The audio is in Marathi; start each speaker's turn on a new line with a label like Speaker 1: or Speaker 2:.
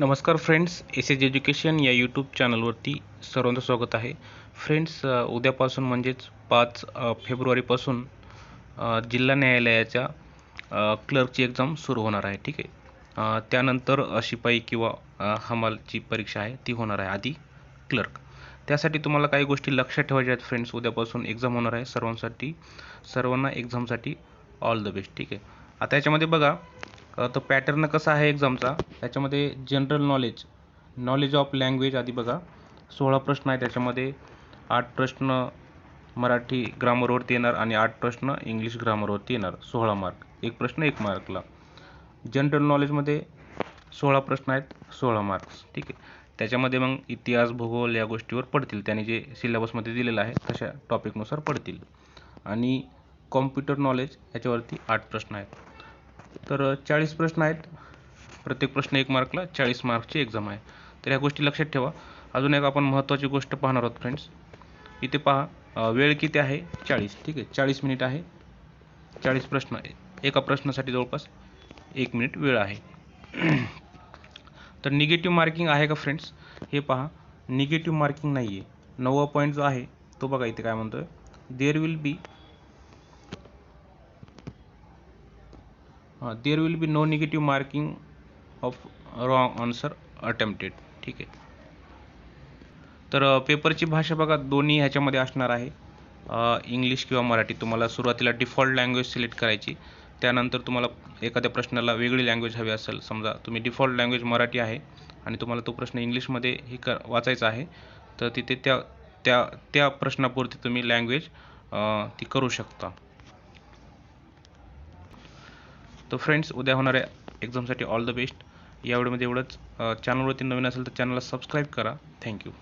Speaker 1: नमस्कार फ्रेंड्स एस एज एज्युकेशन या यूट्यूब चॅनलवरती सर्वांचं स्वागत आहे. फ्रेंड्स उद्यापासून म्हणजेच पाच फेब्रुवारीपासून जिल्हा न्यायालयाच्या क्लर्कची एक्झाम सुरू होणार आहे ठीक आहे? त्यानंतर शिपाई किंवा हमालची परीक्षा आहे ती होणार आहे आधी क्लर्क त्यासाठी तुम्हाला काही गोष्टी लक्षात ठेवायच्या आहेत फ्रेंड्स उद्यापासून एक्झाम होणार आहे सर्वांसाठी सर्वांना एक्झामसाठी ऑल द बेस्ट ठीक आहे? आता याच्यामध्ये बघा तर पॅटर्न कसा आहे एक्झामचा त्याच्यामध्ये general knowledge knowledge of language आधी बघा. सोळा प्रश्न आहे त्याच्यामध्ये. आठ प्रश्न मराठी ग्रामरवरती येणार आणि आठ प्रश्न इंग्लिश ग्रामरवरती येणार. सोळा मार्क एक प्रश्न एक मार्कला जनरल नॉलेजमध्ये सोळा प्रश्न आहेत सोळा मार्क्स ठीक आहे. त्याच्यामध्ये मग इतिहास भूगोल या गोष्टीवर पडतील. त्याने जे सिलेबसमध्ये दिलेलं आहे तशा टॉपिकनुसार पडतील. आणि कॉम्प्युटर नॉलेज याच्यावरती आठ प्रश्न आहेत. तर चाळीस प्रश्न आहेत. प्रत्येक प्रश्न एक मार्कला चाळीस मार्कची एक्झाम आहे. तर ह्या गोष्टी लक्षात ठेवा. अजून एक आपण महत्त्वाची गोष्ट पाहणार आहोत फ्रेंड्स इथे पहा वेळ किती आहे? चाळीस. ठीक आहे? चाळीस मिनिट आहे. चाळीस प्रश्न आहे. एका प्रश्नासाठी जवळपास एक मिनिट वेळ आहे. तर निगेटिव्ह मार्किंग आहे का फ्रेंड्स हे पहा. निगेटिव्ह मार्किंग नाही आहे नववा पॉईंट जो आहे तो बघा इथे काय म्हणतोय. There will be there will be no negative marking of wrong answer attempted ठीक आहे. तर पेपरची भाषा बघा दोन्ही ह्याच्यामध्ये असणार आहे. इंग्लिश किंवा मराठी. तुम्हाला सुरुवातीला डिफॉल्ट लँग्वेज सिलेक्ट करायची. त्यानंतर तुम्हाला एखाद्या प्रश्नाला वेगळी लँग्वेज हवी असेल. समजा तुम्ही डिफॉल्ट लँग्वेज मराठी आहे आणि तुम्हाला तो प्रश्न इंग्लिशमध्ये हे कर वाचायचा आहे तर तिथे त्या त्या त्या प्रश्नापुरती तुम्ही लँग्वेज ती करू शकता. तर फ्रेंड्स उद्या होणाऱ्या एक्झामसाठी ऑल द बेस्ट या व्हिडिओमध्ये एवढंच. चॅनलवरती नवीन असेल तर चॅनलला सबस्क्राईब करा. थँक्यू